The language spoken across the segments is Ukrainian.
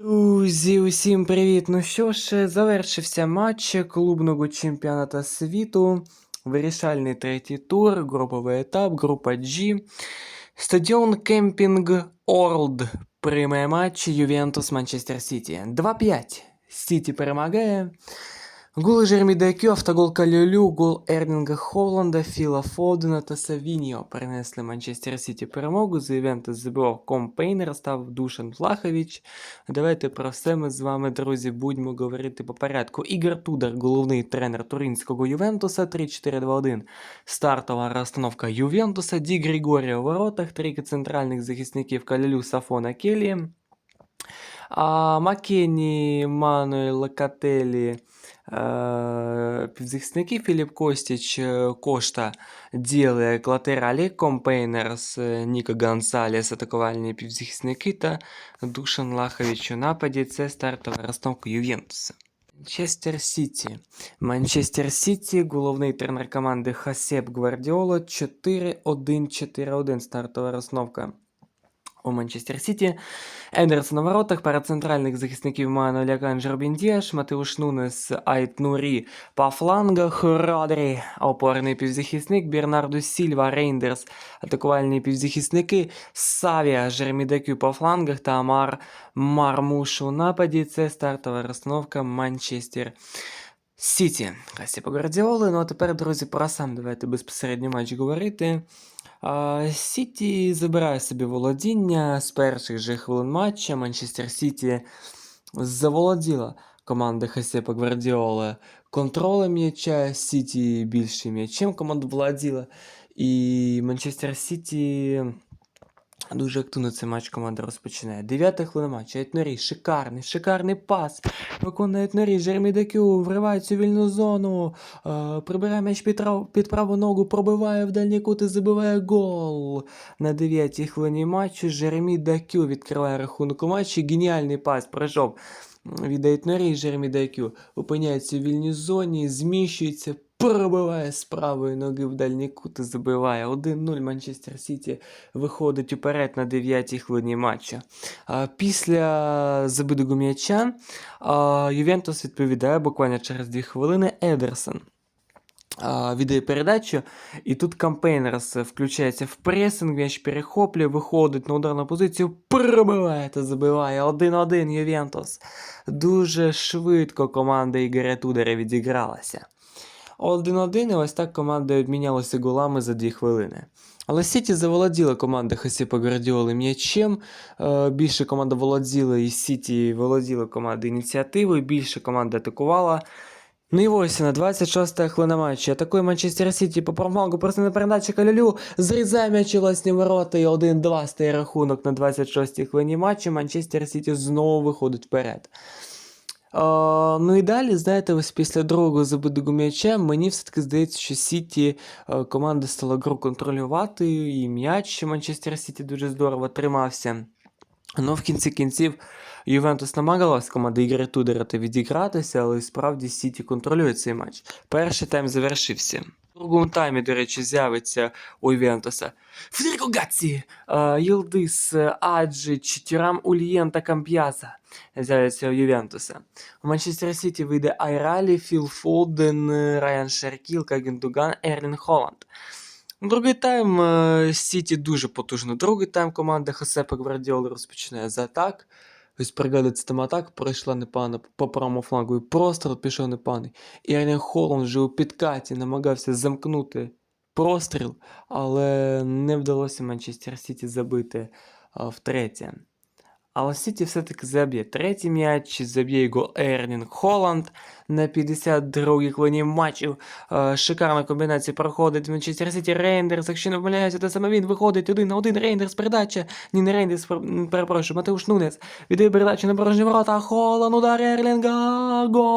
Друзі, усім привіт! Ну що ж, завершився матч клубного чемпіоната світу. Вирішальний третій тур, груповий етап, група G. Стадіон Кемпінг Орлд приймає матч Ювентус Манчестер Сіті. 2-5. Сіті перемагає. Голи Жермі Декю, автогол Калюлю, гол Ернінга Холланда, Філа Фодена та Савіньо принесли Манчестер Сіті перемогу. За Ювентус забивав Компейнер, став Душан Влахович. Давайте про все ми з вами, друзі, будемо говорити по порядку. Ігор Тудор, головний тренер туринського Ювентуса, 3-4-2-1. Стартова розстановка Ювентуса, Ді Григорія у воротах, трійка центральних захисників Калюлю, Сафона, Келі. А Макені, Мануель, Локателі, е, півзахисники Філіп Костіч, е, Кошта, Діли, латералі, Компейнерс, е, Ніко Гонсалес, атакувальні півзахисники та Душан Лахович у нападі. Це стартова розстановка Ювентуса. Манчестер Сіті. Манчестер Сіті, головний тренер команди Хасеп Гвардіола, 4-1-4-1 стартова розстановка у Манчестер Сіті. Ендерсон на воротах, пара центральних захисників Мануеля Канджер Біндєш, Матеуш Нунес, Айт Нурі по флангах, Родрі, опорний півзахисник, Бернардо Сільва, Рейндерс, атакувальні півзахисники, Савія, Жермідекю по флангах та Амар Мармуш у нападі. Це стартова розстановка Манчестер Сіті. Хасі по Гвардіоли. Ну а тепер, друзі, про сам давайте безпосередньо матч говорити. Сіті забирає собі володіння з перших же хвилин матча. Манчестер Сіті заволоділа команда Хасепа Гвардіоли контролем м'яча. Сіті більше м'ячем команда володіла. І Манчестер Сіті дуже активно цей матч команда розпочинає. Дев'ята хвилина матчу. Етнорі, шикарний, шикарний пас. Виконує Етнорі, Жермі Декю, вривається у вільну зону. Е, прибирає м'яч під, під праву ногу, пробиває в дальній кут і забиває гол. На 9-й хвилині матчу Жеремі Дакю відкриває рахунок у матчі. Геніальний пас пройшов від Ейтнорі. Жеремі Дакю опиняється у вільній зоні, зміщується, пробиває з правої ноги в дальній кут і забиває. 1-0 Манчестер Сіті виходить уперед на 9-й хвилині матчу. Після забитого м'яча Ювентус відповідає буквально через 2 хвилини Едерсон а, віддає передачу, і тут Кампейнерс включається в пресинг, м'яч перехоплює, виходить на ударну позицію, пробиває та забиває 1-1 Ювентус. Дуже швидко команда Ігоря Тудора відігралася. 1-1, і ось так команда обмінялася голами за 2 хвилини. Але Сіті заволоділа команда Хасіпа Гвардіоли м'ячем. Е, Більше команда володіла, і Сіті володіла команда ініціативою, більше команда атакувала. Ну і ось на 26 хвилина матчу. Атакує Манчестер Сіті по промагу, просто на передачі Калюлю. Зрізає м'яч власні ворота і 1-2 стає рахунок на 26-й хвилині матчу. Манчестер Сіті знову виходить вперед. Ну і далі, знаєте, ось після другого забитого м'яча мені все-таки здається, що Сіті е, команда стала гру контролювати, і м'яч Манчестер Сіті дуже здорово тримався. Ну, в кінці кінців Ювентус намагалась команда Ігоря Тудера та відігратися, але справді Сіті контролює цей матч. Перший тайм завершився. У другому таймі, до речі, з'явиться у Ювентуса Федеріко Гатсі, е, Йилдис, е, Аджич, Тірам Ульєн та Камп'яза з'являться у Ювентуса. У Манчестер Сіті вийде Айралі, Філ Фолден, Райан Шеркіл, Кагендуган, Ерлін Холланд. Другий тайм е, Сіті дуже потужно. Другий тайм команда Хосепа Гвардіоли розпочинає з атак. Ось пригадується там атак, пройшла непогано по правому флангу і простріл пішов непоганий. І Айлен Холланд вже у підкаті намагався замкнути простріл, але не вдалося Манчестер Сіті забити втретє. Але Сіті все-таки заб'є третій м'яч, заб'є його Ерлінг Холланд на 52-й хвилині матчу. Е, Шикарна комбінація проходить Манчестер Сіті Рейндерс, якщо не помиляюся, те саме він виходить один на один Рейндерс, передача. Ні, не Рейндерс, перепрошую, Матеуш Нунес. Віддає передачу на порожні ворота, Холланд, удар Ерлінга, гол!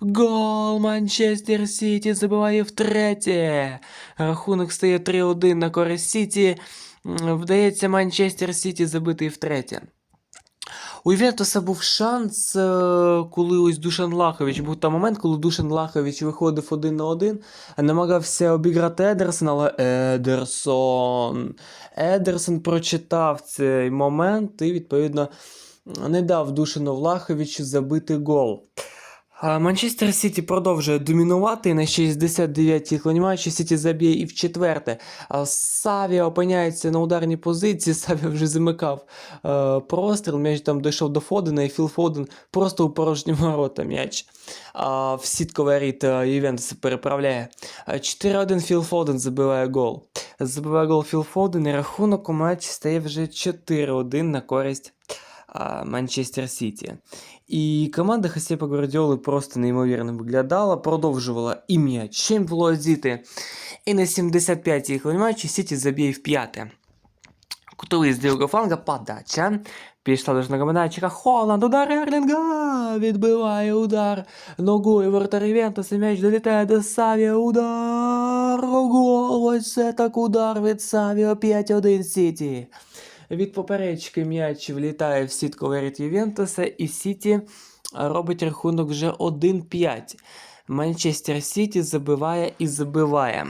Гол Манчестер Сіті забиває втретє. Рахунок стає 3-1 на користь Сіті. Вдається Манчестер Сіті забити і втретє. У Ювентуса був шанс, е, коли ось Душан Лахович був там момент, коли Душан Лахович виходив один на один, намагався обіграти Едерсона, але Едерсон. Едерсон прочитав цей момент і, відповідно, не дав Душану Влаховичу забити гол. Манчестер Сіті продовжує домінувати на 69-й хвилині матчі Сіті заб'є і в четверте. Саві опиняється на ударній позиції. Саві вже замикав е, простріл. М'яч там дійшов до Фодена, і Філ Фоден просто у порожні ворота м'яч. А в сітковий рід е, Ювентус переправляє. 4-1 Філ Фоден забиває гол. Забиває гол Філ Фоден, і рахунок у матчі стає вже 4-1 на користь Манчестер Сіті. І команда Хасепа Гвардіоли просто неймовірно виглядала, продовжувала і м'ячем володіти. І на 75-й хвилині матчі Сіті заб'є в п'яте. Кутовий з лівого фланга подача. Пішла до нагоминайчика Холланд, удар Ерлінга, відбиває удар ногою вратар Ювентуса, м'яч долітає до Савіо, удар, гол, ось це так удар від Савіо, 5-1 Сіті. Від поперечки м'яч влітає в сітку воріт Ювентуса, і Сіті робить рахунок вже 1-5. Манчестер Сіті забиває і забиває.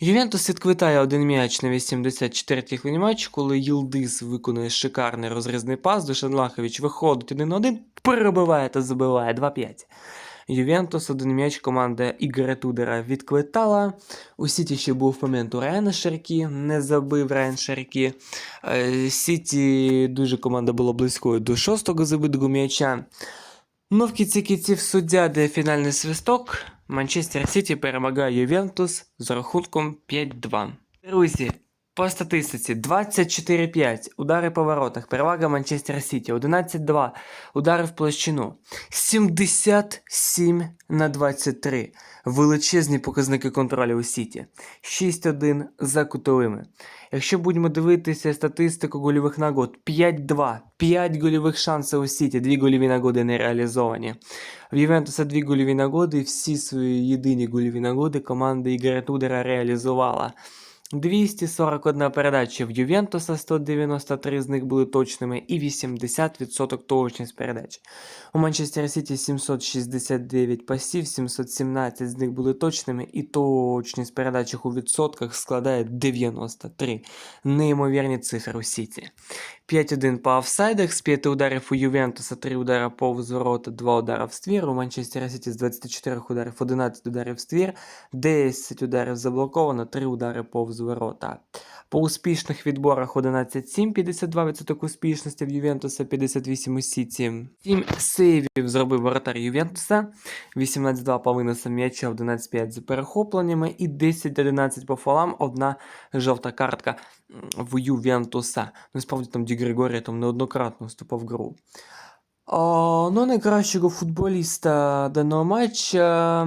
Ювентус відквитає один м'яч на 84-й хвилині матчу, коли Їлдис виконує шикарний розрізний пас, Душан Лахович виходить 1-1, перебиває та забиває 2-5. Ювентус один м'яч команда Ігоря Тудера відквитала. У Сіті ще був момент у Райана Шаркі, не забив Райан Шаркі. Е, Сіті дуже команда була близькою до шостого забитого м'яча. Ну, в кінці кінців суддя дає фінальний свисток. Манчестер Сіті перемагає Ювентус з рахунком 5-2. Друзі, по статистиці 24-5, удари по воротах, перевага Манчестер Сіті, 11-2, удари в площину, 77 на 23. Величезні показники контролю у Сіті. 6-1 за кутовими. Якщо будемо дивитися статистику гольових нагод, 5-2, 5 гольових шансів у Сіті, 2 гольові нагоди не реалізовані. В Ювентуса 2 гольові нагоди, всі свої єдині гольові нагоди команда Ігоря Тудера реалізувала. 241 передача в Ювентуса, 193 з них були точними, і 80% точність передач. У Манчестер Сіті 769 пасів, 717 з них були точними, і точність передач у відсотках складає 93. Неймовірні цифри у Сіті. 5-1 по офсайдах, з 5 ударів у Ювентуса, 3 удари повз ворота, 2 удари в ствір. У Манчестер Сіті з 24 ударів 11 ударів в ствір, 10 ударів заблоковано, 3 удари повз ворота. По успішних відборах 11-7, 52% успішності в Ювентуса, 58 у Сіті. 7 сейвів зробив воротар Ювентуса, 18-2 по виносам м'яча, 11-5 за перехопленнями і 10-11 по фолам, одна жовта картка в Ювентуса. Насправді там Ді Григорія там неоднократно вступав в гру. О, ну, найкращого футболіста даного матча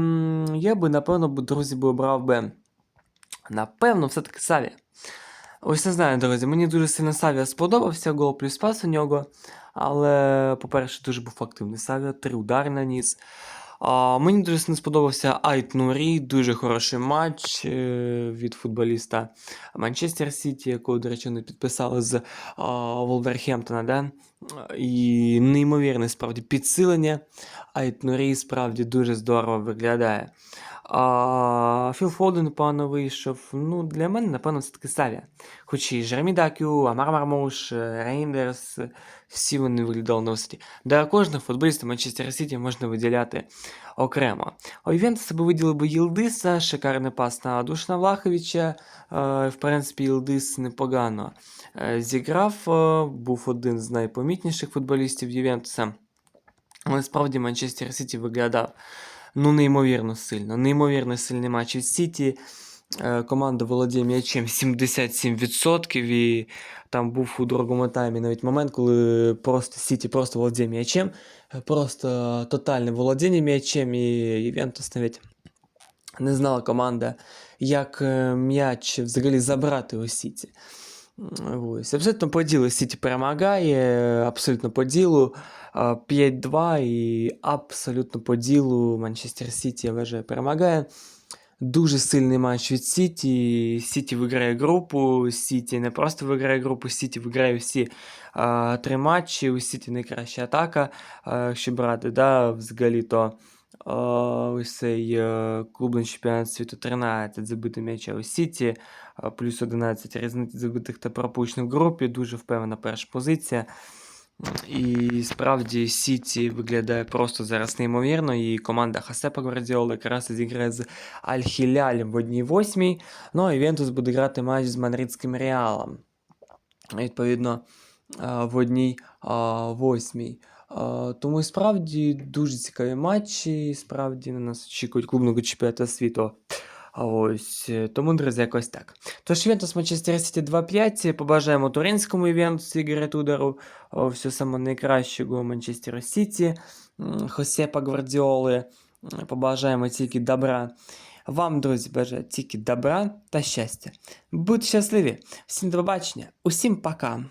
я би, напевно, друзі, би обрав би. Напевно, все-таки Саві. Ось не знаю, друзі. Мені дуже сильно Савія сподобався, гол плюс пас у нього. Але, по-перше, дуже був активний Савія, три удари наніс. А, мені дуже сильно сподобався Айт Нурі, дуже хороший матч е, від футболіста Манчестер Сіті, якого, до речі, не підписали з Волверхемптона. Да? І неймовірне справді підсилення. Нурі справді дуже здорово виглядає. А, Філ Фоден непогано вийшов. Ну, для мене, напевно, все-таки Савія. Хоч і Жеремі Дакю, Амар Мармуш, Рейндерс, всі вони виглядали на висоті. Для кожного футболіста Манчестер Сіті можна виділяти окремо. У Ювентуса би виділив би Єлдиса, шикарний пас на Душна Влаховича. Е, В принципі, Єлдис непогано е, зіграв, е, був один з найпомітніших футболістів Ювентуса. Але справді Манчестер Сіті виглядав ну, неймовірно сильно. Неймовірно сильний матч від Сіті. Е, Команда володіє м'ячем 77%, і там був у другому таймі навіть момент, коли просто Сіті просто володіє м'ячем, е, просто тотальне володіння м'ячем, і Ювентус навіть не знала команда, як е, м'яч взагалі забрати у Сіті. М, Ось. Абсолютно по ділу Сіті перемагає, абсолютно по ділу. е, 5-2 і абсолютно по ділу Манчестер Сіті вважаю перемагає. Дуже сильний матч від Сіті. Сіті виграє групу. Сіті не просто виграє групу, Сіті виграє всі а, три матчі. У Сіті найкраща атака. А, якщо брати, да, взагалі то ось цей е, клубний чемпіонат світу 13 забитих м'яча у Сіті, плюс 11 різниць забитих та пропущених в групі. Дуже впевнена перша позиція. І справді Сіті виглядає просто зараз неймовірно, і команда Хасепа Гвардіоли якраз зіграє з Аль-Хілялем в одній восьмій. Ну а Ювентус буде грати матч з Мадридським Реалом. Відповідно, в одній а, восьмій. А, Тому і справді дуже цікаві матчі. Справді на нас очікують клубного чемпіонату світу. А ось е, тому, друзі, якось так. Тож Ювентус Манчестер Сіті 2-5. Побажаємо туринському Ювентусу Ігоря Тудору о, все саме найкращого Манчестеру Сіті, Хосепа Гвардіоли. Побажаємо тільки добра. Вам, друзі, бажаю тільки добра та щастя. Будьте щасливі! Всім до побачення, усім пока!